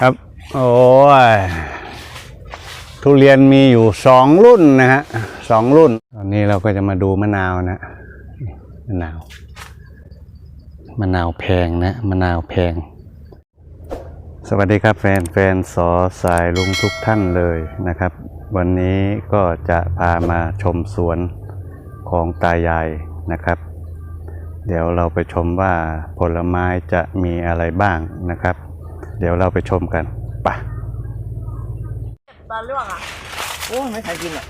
ครับ โอ้ยทุเรียนมีอยู่สองรุ่นนะฮะสองรุ่น ตอนนี้เราก็จะมาดูมะนาวนะมะนาวมะนาวแพงนะมะนาวแพง สวัสดีครับแฟนแฟนสอสายลุงทุกท่านเลยนะครับ วันนี้ก็จะพามาชมสวนของตายายนะครับ เดี๋ยวเราไปชมว่าผลไม้จะมีอะไรบ้างนะครับ เดี๋ยวเราไปชมกันไปตอนล่วงอะโอ้ไม่ใครกินอะ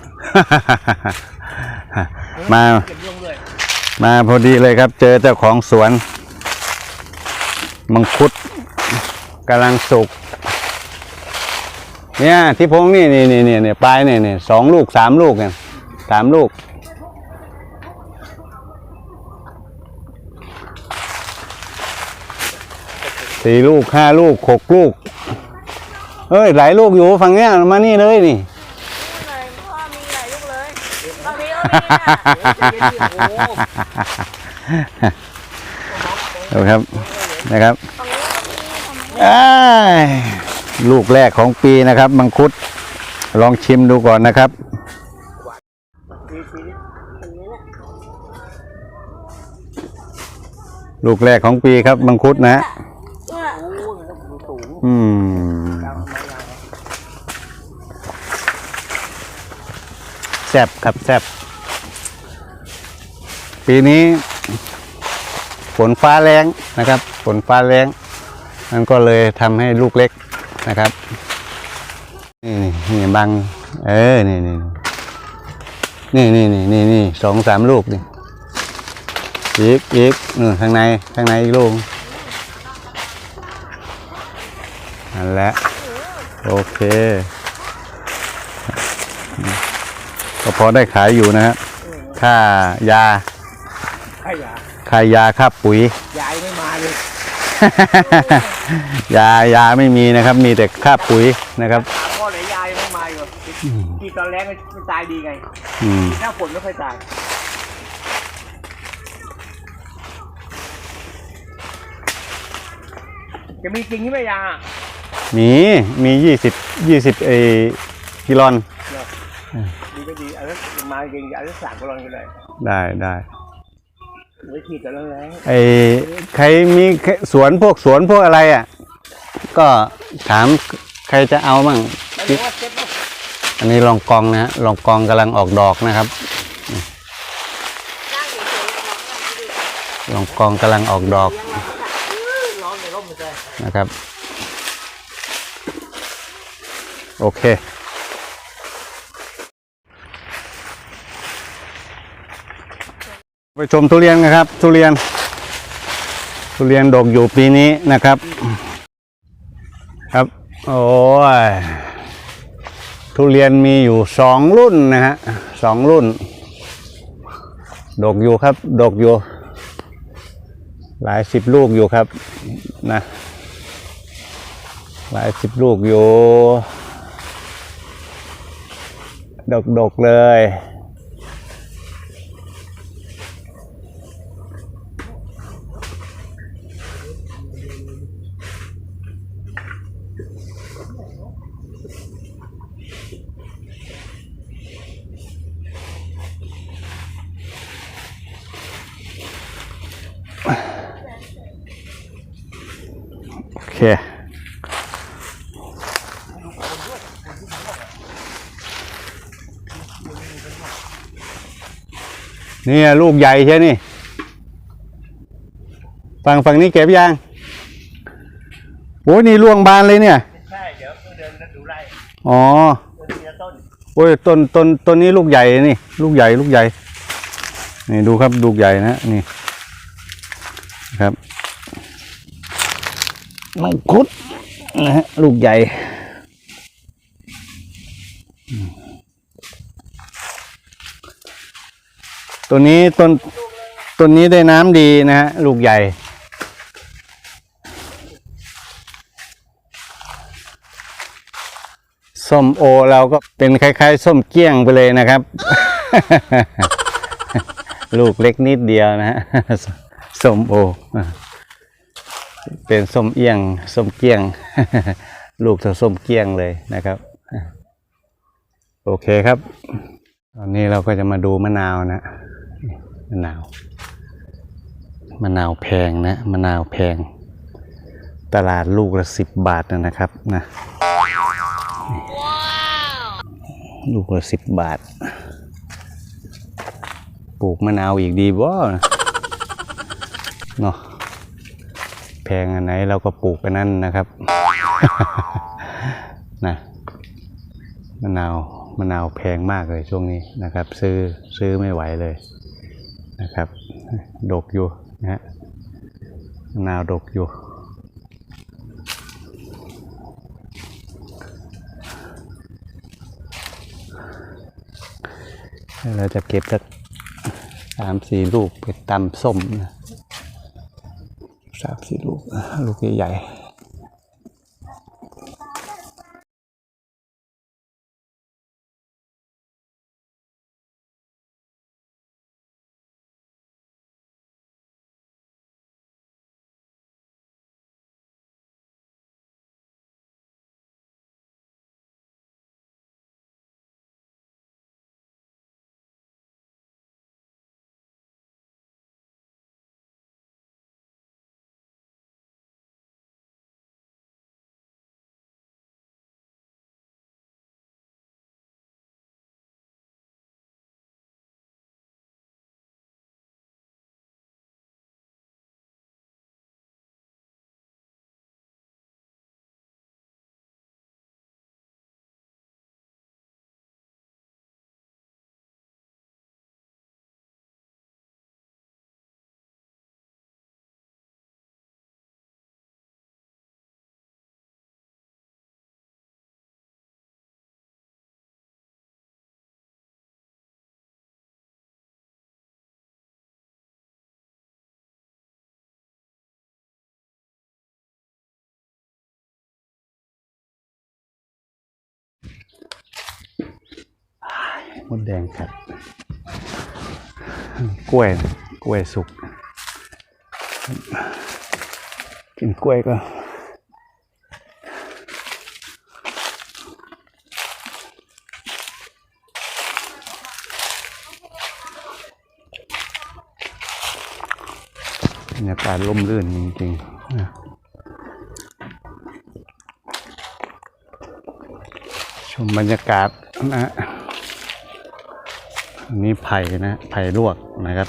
มาเก็บร่วงด้วยมาพอดีเลยครับ เจอเจ้าของสวน มังคุดกำลังสุก เนี่ยที่พงนี่นี่นี่นี่นี่ปลายนี่นี่สองลูกสามลูกเนี่ยสามลูก สี่ลูกห้าลูกหกลูกเฮ้ยหลายลูกอยู่ฝั่งเนี้ยมานี่เลยนี่นี่เลยพ่อมีหลายลูกเลยบางทีก็มีอะดูครับนะครับฝั่งนี้ก็มีฝั่งนี้อ้ายลูกแรกของปีนะครับ มังคุดลองชิมดูก่อนนะครับทีทีนี้ฝั่งนี้แหละลูกแรกของปีครับ มังคุดนะฮะ เนี่ย โอ้ยมันต้องดูสูง อืมแซ่บครับแซ่บปีนี้ฝนฟ้าแรงนะครับ ฝนฟ้าแรงมันก็เลยทำให้ลูกเล็กนะครับ นี่นี่นี่บังเออนี่นี่นี่นี่นี่นี่นี่สองสามลูกนี่อีกอีกนู่นข้างในข้างในอีกลูก นั่นแหละ โอเค ก็พอได้ขายอยู่นะฮะค่ายาใครยาค่ายาค่าปุ๋ย ยายไม่มาเลย ยายาไม่มีนะครับ มีแต่ค่าปุ๋ยนะครับถามพ่อไหนยายไม่มาอยู่ที่ตอนแรกมันตายดีไงอืมที่หน้าฝนไม่ค่อยตายจะมีจริงที่ไม่ยา มีมียี่สิบยี่สิบเอกิลอนดีก็ดีเอาสักมาจริงเอาสักสามกลอนก็ได้ได้ได้ไว้ขีดแต่แล้วแรงไอใครมีสวนพวกสวนพวกอะไรอะ ก็ถามใครจะเอามั่งไม่รู้ว่าเซ็ตไหมอันนี้ลองกองนะฮะลองกองกำลังออกดอกนะครับนั่งเฉยๆลองดูลองกองกำลังออกดอกยังไงก็ได้ร้อนในร่มมันจะนะครับ โอเค ไปชมทุเรียนนะครับ ทุเรียน ทุเรียนดกอยู่ปีนี้นะครับ ครับ โอ้ย ทุเรียนมีอยู่สองรุ่นนะฮะสองรุ่น ดกอยู่ครับ ดกอยู่ หลายสิบลูกอยู่ครับนะ หลายสิบลูกอยู่ ดกดกๆเลย โอเค นี่ยลูกใหญ่ใช่นี่ฝั่งฝั่งนี้เก็บยังโอ้ยนี่ล่วงบานเลยเนี่ย ใช่ เดี๋ยวเดินดูไร่อ๋อเดินทีละต้นโอ้ยต้นต้นต้นนี้ลูกใหญ่นี่ ลูกใหญ่ลูกใหญ่ นี่ดูครับลูกใหญ่นะนี่ครับมังคุดนะฮะลูกใหญ่อืม ตัวนี้ต้นต้นนี้ได้น้ำดีนะฮะลูกใหญ่ ส้มโอเราก็เป็นคล้ายๆ ส้มเกี้ยงไปเลยนะครับ ลูกเล็กนิดเดียวนะฮะส้มโอ เป็นส้มเอี้ยง ส้มเกี้ยง ลูกเท่าส้มเกี้ยงเลยนะครับ โอเคครับ ตอนนี้เราก็จะมาดูมะนาวนะ มะนาวมะนาวแพงนะมะนาวแพง ตลาดลูกละสิบบาทนะครับนะลูกละสิบบาท ปลูกมะนาวอีกดีบ่เนาะแพงอันไหนเราก็ปลูกอันนั้นนะครับนะมะนาวมะนาวแพงมากเลยช่วงนี้นะครับ ซื้อซื้อไม่ไหวเลย นะครับ ดกอยู่นะฮะนาวดกอยู่ เราจะเก็บสักสามสี่ลูกไปตำส้มนะสามสี่ลูก ลูกใหญ่ มดแดงครับกล้วย กล้วยสุก กินกล้วยก็บรรยากาศร่มรื่นจริงๆนะชมบรรยากาศนะ นนี้ไผ่นะไผ่ลวกนะครับ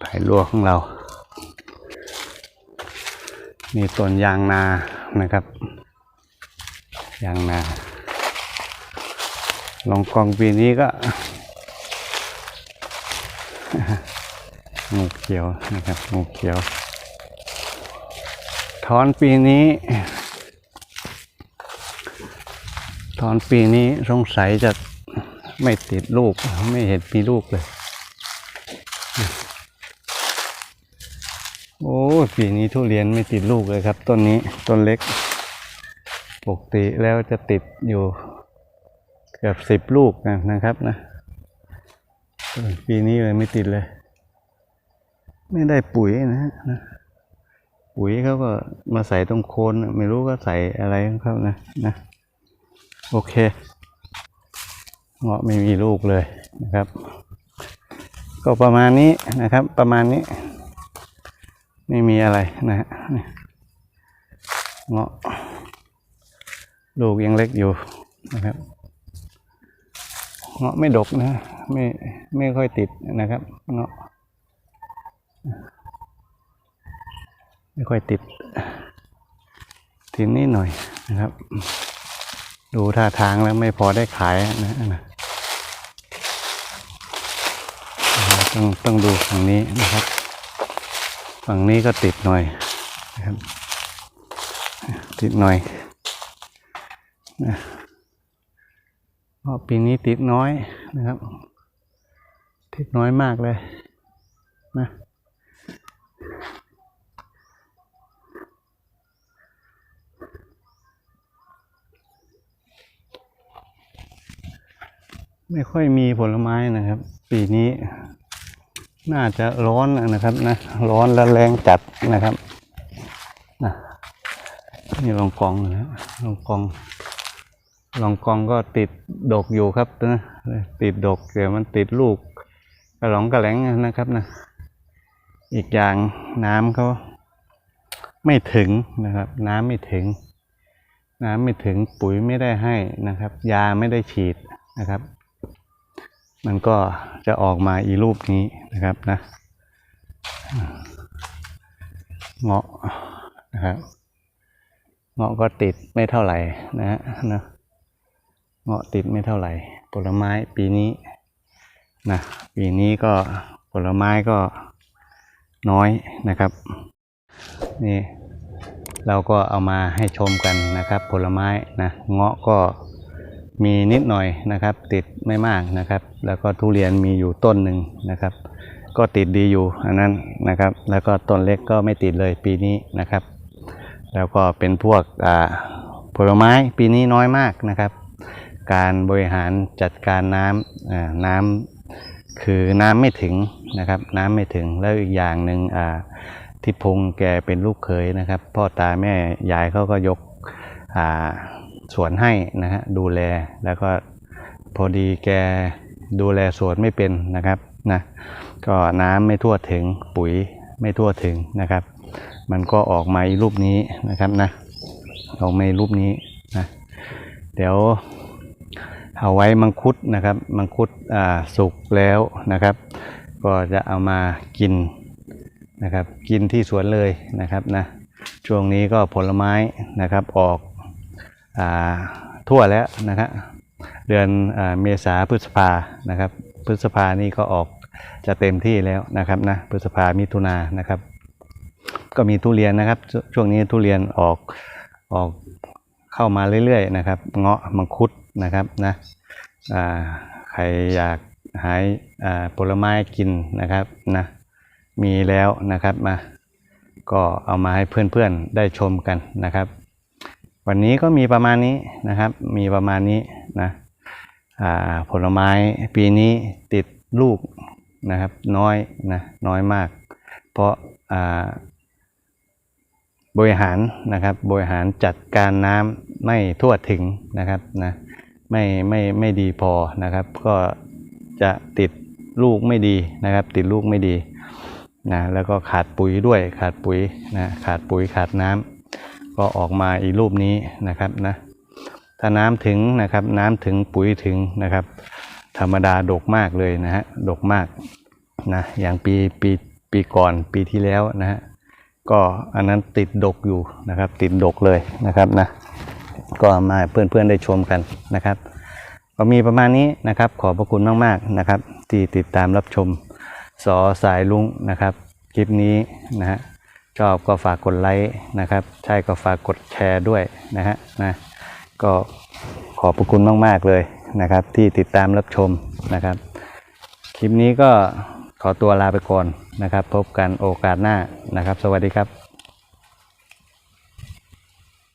ไผ่ลวกของเรา มีต้นยางนานะครับ ยางนา ลองกองปีนี้ก็งูเขียวนะครับงูเขียวถอนปีนี้ถอนปีนี้สงสัยจะ ไม่ติดลูก ไม่เห็นมีลูกเลย โอ้ปีนี้ทุเรียนไม่ติดลูกเลยครับ ต้นนี้ต้นเล็ก ปกติแล้วจะติดอยู่เกือบสิบลูกนะนะครับนะปีนี้เลยไม่ติดเลย ไม่ได้ปุ๋ยนะนะปุ๋ยเขาก็มาใส่ตรงโคนไม่รู้ก็ใส่อะไรของเขานะนะ โอเค เงาะไม่มีลูกเลยนะครับ ก็ประมาณนี้นะครับ ประมาณนี้ ไม่มีอะไรนะฮะเงาะลูกยังเล็กอยู่นะครับเงาะไม่ดกนะไม่ไม่ค่อยติดนะครับเงาะไม่ค่อยติดทีนี้หน่อยนะครับ ดูท่าทางแล้วไม่พอได้ขายนะนะ ต้องต้องดูฝั่งนี้นะครับ ฝั่งนี้ก็ติดหน่อยนะครับ ติดหน่อยนะเพราะปีนี้ติดน้อยนะครับ ติดน้อยมากเลยนะไม่ค่อยมีผลไม้นะครับ ปีนี้ น่าจะร้อนนะครับนะร้อนและแรงจัดนะครับนะนี่ลองกองนะลองกอง ลองกองก็ติดดกอยู่ครับนะติดดกเดี๋ยวมันติดลูกกระหลองกระแหลงนะครับนะอีกอย่างน้ำเขาไม่ถึงนะครับ น้ำไม่ถึง น้ำไม่ถึงปุ๋ยไม่ได้ให้นะครับ ยาไม่ได้ฉีดนะครับ มันก็จะออกมาอีรูปนี้นะครับนะเงาะนะครับเงาะก็ติดไม่เท่าไหร่นะฮะนะเงาะติดไม่เท่าไหร่ ผลไม้ปีนี้นะปีนี้ก็ผลไม้ก็น้อยนะครับ นี่เราก็เอามาให้ชมกันนะครับ ผลไม้นะเงาะก็ มีนิดหน่อยนะครับ ติดไม่มากนะครับ แล้วก็ทุเรียนมีอยู่ต้นหนึ่งนะครับ ก็ติดดีอยู่อันนั้นนะครับ แล้วก็ต้นเล็กก็ไม่ติดเลยปีนี้นะครับ แล้วก็เป็นพวกผลไม้ปีนี้น้อยมากนะครับ การบริหารจัดการน้ำน้ำคือน้ำไม่ถึงนะครับน้ำไม่ถึงแล้วอีกอย่างหนึ่งอ่าทิพงษ์แกเป็นลูกเขยนะครับ พ่อตาแม่ยายเขาก็ยก สวนให้นะฮะดูแลแล้วก็พอดีแกดูแลสวนไม่เป็นนะครับนะก็น้ำไม่ทั่วถึงปุ๋ยไม่ทั่วถึงนะครับ มันก็ออกมาอีรูปนี้นะครับนะออกมารูปนี้นะเดี๋ยวเอาไว้มังคุดนะครับมังคุดสุกแล้วนะครับ ก็จะเอามากินนะครับ กินที่สวนเลยนะครับนะช่วงนี้ก็ผลไม้นะครับออก ทั่วแล้วนะครับเดือนอเมษาพฤษภานะครับ พฤษภานี่ก็ออกจะเต็มที่แล้วนะครับนะพฤษภามิถุนานะครับ ก็มีทุเรียนนะครับ ช่วงนี้ทุเรียนออกออกเข้ามาเรื่อยๆนะครับ เงาะมังคุดนะครับนะใครอยากหายผลไม้กินนะครับนะมีแล้วนะครับมาก็เอามาให้เพื่อนๆได้ชมกันนะครับ วันนี้ก็มีประมาณนี้นะครับ มีประมาณนี้นะผลไม้ปีนี้ติดลูกนะครับน้อยนะน้อยมาก เพราะาบริหารนะครับบริหารจัดการน้ำไม่ทั่วถึงนะครับนะไม่ไม่ไม่ดีพอนะครับ ก็จะติดลูกไม่ดีนะครับ ติดลูกไม่ดีนะแล้วก็ขาดปุ๋ยด้วยขาดปุ๋ยนะขาดปุ๋ยขาดน้ำ ก็ออกมาอีรูปนี้นะครับนะถ้าน้ำถึงนะครับน้ำถึงปุ๋ยถึงนะครับ ธรรมดาดกมากเลยนะฮะดกมากนะอย่างปีปีปีก่อนปีที่แล้วนะฮะก็อันนั้นติดดกอยู่นะครับ ติดดกเลยนะครับนะก็มาเพื่อนๆได้ชมกันนะครับ ก็มีประมาณนี้นะครับ ขอบพระคุณมากๆนะครับ ที่ติดตามรับชมสอสายลุงนะครับ คลิปนี้นะฮะ ชอบก็ฝากกดไลค์นะครับ ใช่ก็ฝากกดแชร์ด้วยนะฮะนะก็ขอบพระคุณมาก ๆ เลยนะครับ ที่ติดตามรับชมนะครับ คลิปนี้ก็ขอตัวลาไปก่อนนะครับ พบกันโอกาสหน้านะครับ สวัสดีครับ